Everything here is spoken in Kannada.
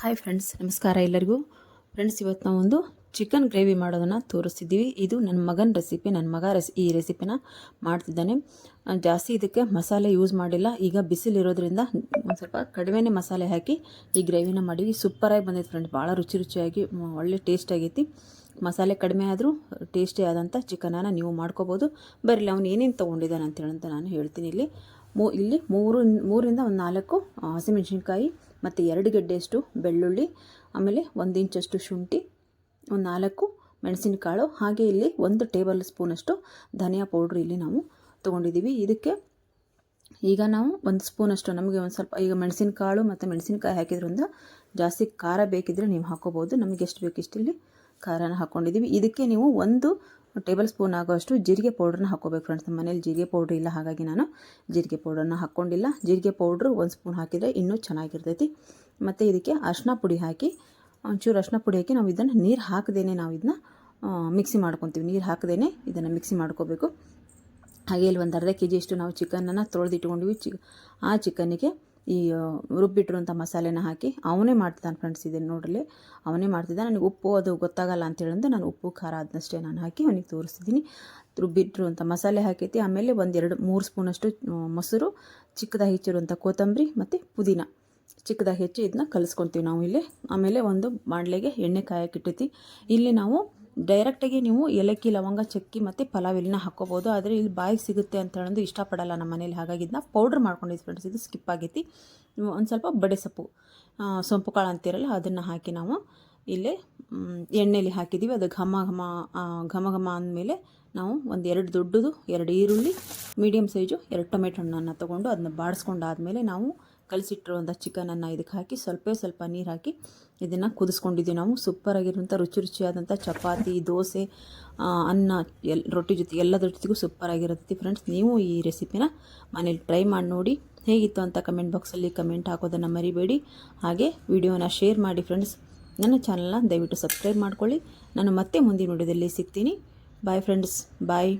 ಹಾಯ್ ಫ್ರೆಂಡ್ಸ್ ನಮಸ್ಕಾರ ಎಲ್ಲರಿಗೂ. ಫ್ರೆಂಡ್ಸ್ ಇವತ್ತು ನಾವು ಒಂದು ಚಿಕನ್ ಗ್ರೇವಿ ಮಾಡೋದನ್ನು ತೋರಿಸ್ತಿದ್ದೀವಿ. ಇದು ನನ್ನ ಮಗನ ರೆಸಿಪಿ ನನ್ನ ಮಗ ರೆಸಿ, ಈ ರೆಸಿಪಿನ ಮಾಡ್ತಿದ್ದಾನೆ. ಜಾಸ್ತಿ ಇದಕ್ಕೆ ಮಸಾಲೆ ಯೂಸ್ ಮಾಡಿಲ್ಲ. ಈಗ ಬಿಸಿಲಿರೋದ್ರಿಂದ ಒಂದು ಸ್ವಲ್ಪ ಕಡಿಮೆನೇ ಮಸಾಲೆ ಹಾಕಿ ಈ ಗ್ರೇವಿನ ಮಾಡಿವಿ. ಸೂಪರಾಗಿ ಬಂದೈತೆ ಫ್ರೆಂಡ್ಸ್ ಭಾಳ ರುಚಿ ರುಚಿಯಾಗಿ ಒಳ್ಳೆ ಟೇಸ್ಟ್ ಆಗೈತಿ. ಮಸಾಲೆ ಕಡಿಮೆ ಆದರೂ ಟೇಸ್ಟಿ ಆದಂಥ ಚಿಕನನ್ನು ನೀವು ಮಾಡ್ಕೋಬೋದು. ಬರಲಿ ಅವನು ಏನೇನು ತೊಗೊಂಡಿದ್ದಾನೆ ಅಂತ ನಾನು ಹೇಳ್ತೀನಿ ಇಲ್ಲಿ. ಮೂ, ಇಲ್ಲಿ ಮೂರು, ಮೂರಿಂದ ಒಂದು ನಾಲ್ಕು ಹಸಿಮೆಣಸಿನ್ಕಾಯಿ, ಮತ್ತು ಎರಡು ಗೆಡ್ಡೆಯಷ್ಟು ಬೆಳ್ಳುಳ್ಳಿ, ಆಮೇಲೆ ಒಂದು ಇಂಚಷ್ಟು ಶುಂಠಿ, ಒಂದು ನಾಲ್ಕು ಮೆಣಸಿನಕಾಳು, ಹಾಗೆ ಇಲ್ಲಿ ಒಂದು ಟೇಬಲ್ ಸ್ಪೂನಷ್ಟು ಧನಿಯಾ ಪೌಡ್ರ್ ಇಲ್ಲಿ ನಾವು ತೊಗೊಂಡಿದ್ದೀವಿ. ಇದಕ್ಕೆ ಈಗ ನಾವು ಒಂದು ಸ್ಪೂನಷ್ಟು, ನಮಗೆ ಒಂದು ಸ್ವಲ್ಪ, ಈಗ ಮೆಣಸಿನಕಾಳು ಮತ್ತು ಮೆಣಸಿನಕಾಯಿ ಹಾಕಿದ್ರಿಂದ ಜಾಸ್ತಿ ಖಾರ ಬೇಕಿದ್ದರೆ ನೀವು ಹಾಕೋಬೋದು. ನಮಗೆ ಎಷ್ಟು ಬೇಕಿಷ್ಟು ಇಲ್ಲಿ ಖಾರನ ಹಾಕ್ಕೊಂಡಿದ್ದೀವಿ ಇದಕ್ಕೆ ನೀವು ಒಂದು ಟೇಬಲ್ ಸ್ಪೂನ್ ಆಗೋಷ್ಟು ಜೀರಿಗೆ ಪೌಡ್ರನ್ನ ಹಾಕೋಬೇಕು ಫ್ರೆಂಡ್ಸ್ ನಮ್ಮ ಮನೇಲಿ ಜೀರಿಗೆ ಪೌಡ್ರ್ ಇಲ್ಲ, ಹಾಗಾಗಿ ನಾನು ಜೀರಿಗೆ ಪೌಡ್ರನ್ನ ಹಾಕ್ಕೊಂಡಿಲ್ಲ. ಜೀರಿಗೆ ಪೌಡ್ರು ಒಂದು ಸ್ಪೂನ್ ಹಾಕಿದರೆ ಇನ್ನೂ ಚೆನ್ನಾಗಿರ್ತೈತಿ. ಮತ್ತು ಇದಕ್ಕೆ ಅರ್ಶಿನ ಪುಡಿ ಹಾಕಿ, ಒಂಚೂರು ಅರ್ಶಿನ ಪುಡಿ ಹಾಕಿ ನಾವು ಇದನ್ನು ನೀರು ಹಾಕದೇನೆ ನಾವು ಇದನ್ನ ಮಿಕ್ಸಿ ಮಾಡ್ಕೊತೀವಿ. ನೀರು ಹಾಕದೇನೆ ಇದನ್ನು ಮಿಕ್ಸಿ ಮಾಡ್ಕೋಬೇಕು. ಹಾಗೆ ಇಲ್ಲಿ ಒಂದು ಅರ್ಧ ಕೆ ಜಿಯಷ್ಟು ನಾವು ಚಿಕನನ್ನು ತೊಳೆದಿಟ್ಕೊಂಡಿವಿ. ಚಿ, ಆ ಚಿಕನ್ನಿಗೆ ಈ ರುಬ್ಬಿಟ್ಟಿರುವಂಥ ಮಸಾಲೆನ ಹಾಕಿ ಅವನೇ ಮಾಡ್ತಿದ್ದಾನೆ ಫ್ರೆಂಡ್ಸ್ ಇದನ್ನು ನೋಡಲಿ ಅವನೇ ಮಾಡ್ತಿದ್ದಾನೆ. ನನಗೆ ಉಪ್ಪು ಅದು ಗೊತ್ತಾಗಲ್ಲ ಅಂತ ಹೇಳಿದ್ರೆ ನಾನು ಉಪ್ಪು, ಖಾರ ಅದನ್ನಷ್ಟೇ ನಾನು ಹಾಕಿ ಅವನಿಗೆ ತೋರಿಸ್ತಿದ್ದೀನಿ. ರುಬ್ಬಿಟ್ಟಿರುವಂಥ ಮಸಾಲೆ ಹಾಕೈತಿ. ಆಮೇಲೆ ಒಂದೆರಡು ಮೂರು ಸ್ಪೂನಷ್ಟು ಮೊಸರು ಚಿಕ್ಕದಾಗಿ ಹೆಚ್ಚಿರುವಂಥ ಕೊತ್ತಂಬರಿ ಮತ್ತು ಪುದೀನ. ಚಿಕ್ಕದಾಗಿ ಹೆಚ್ಚಿ ಇದನ್ನ ಕಲಿಸ್ಕೊತೀವಿ ನಾವು ಇಲ್ಲಿ. ಆಮೇಲೆ ಒಂದು ಬಾಣಲೆಗೆ ಎಣ್ಣೆ ಕಾಯಕ್ಕಿಟ್ಟೈತಿ ಇಲ್ಲಿ ನಾವು ಡೈರೆಕ್ಟಾಗಿ ನೀವು ಏಲಕ್ಕಿ, ಲವಂಗ, ಚಕ್ಕಿ ಮತ್ತು ಪಲಾವ್ ಎಲೆನ ಹಾಕ್ಕೋಬೋದು ಆದರೆ ಇಲ್ಲಿ ಬಾಯಿಗೆ ಸಿಗುತ್ತೆ ಅಂತ ಹೇಳೋದು ಇಷ್ಟಪಡಲ್ಲ ನಮ್ಮ ಮನೇಲಿ ಹಾಗಾಗಿ ಇದನ್ನ ಪೌಡ್ರ್ ಮಾಡ್ಕೊಂಡಿದ್ದು ಫ್ರೆಂಡ್ಸ್ ಇದು ಸ್ಕಿಪ್ ಆಗೈತಿ. ಒಂದು ಸ್ವಲ್ಪ ಬಡೆ ಸೊಪ್ಪು ಸೊಂಪು ಕಾಳು ಅಂತೀರಲ್ಲ ಅದನ್ನು ಹಾಕಿ ನಾವು ಇಲ್ಲೇ ಎಣ್ಣೆಯಲ್ಲಿ ಹಾಕಿದ್ದೀವಿ ಅದು ಘಮ ಘಮ ಘಮ ಘಮ ಅಂದಮೇಲೆ ನಾವು ಒಂದು ಎರಡು ದೊಡ್ಡದು ಎರಡು ಈರುಳ್ಳಿ ಮೀಡಿಯಮ್ ಸೈಜು ಎರಡು ಟೊಮೆಟೊ ಹಣ್ಣನ್ನು ತೊಗೊಂಡು ಅದನ್ನ ಬಾಡಿಸ್ಕೊಂಡಾದ್ಮೇಲೆ ನಾವು ಕಲಸಿಟ್ಟಿರುವಂಥ ಚಿಕನನ್ನು ಇದಕ್ಕೆ ಹಾಕಿ ಸ್ವಲ್ಪ ಸ್ವಲ್ಪ ನೀರು ಹಾಕಿ ಇದನ್ನು ಕುದಿಸ್ಕೊಂಡಿದ್ದೀವಿ ನಾವು. ಸೂಪರಾಗಿರುವಂಥ ರುಚಿ ರುಚಿಯಾದಂಥ ಚಪಾತಿ, ದೋಸೆ ಅನ್ನ, ಎಲ್, ರೊಟ್ಟಿ ಜೊತೆ ಎಲ್ಲದ್ರ ಜೊತೆಗೂ ಸೂಪರಾಗಿರುತ್ತೆ ಫ್ರೆಂಡ್ಸ್ ನೀವು ಈ ರೆಸಿಪಿನ ಮನೇಲಿ ಟ್ರೈ ಮಾಡಿ ನೋಡಿ. ಹೇಗಿತ್ತು ಅಂತ ಕಮೆಂಟ್ ಬಾಕ್ಸಲ್ಲಿ ಕಮೆಂಟ್ ಹಾಕೋದನ್ನು ಮರಿಬೇಡಿ. ಹಾಗೆ ವಿಡಿಯೋನ ಶೇರ್ ಮಾಡಿ ಫ್ರೆಂಡ್ಸ್ ನನ್ನ ಚಾನಲ್ನ ದಯವಿಟ್ಟು ಸಬ್ಸ್ಕ್ರೈಬ್ ಮಾಡ್ಕೊಳ್ಳಿ. ನಾನು ಮತ್ತೆ ಮುಂದಿನ ವಿಡಿಯೋದಲ್ಲಿ ಸಿಗ್ತೀನಿ. Bye friends bye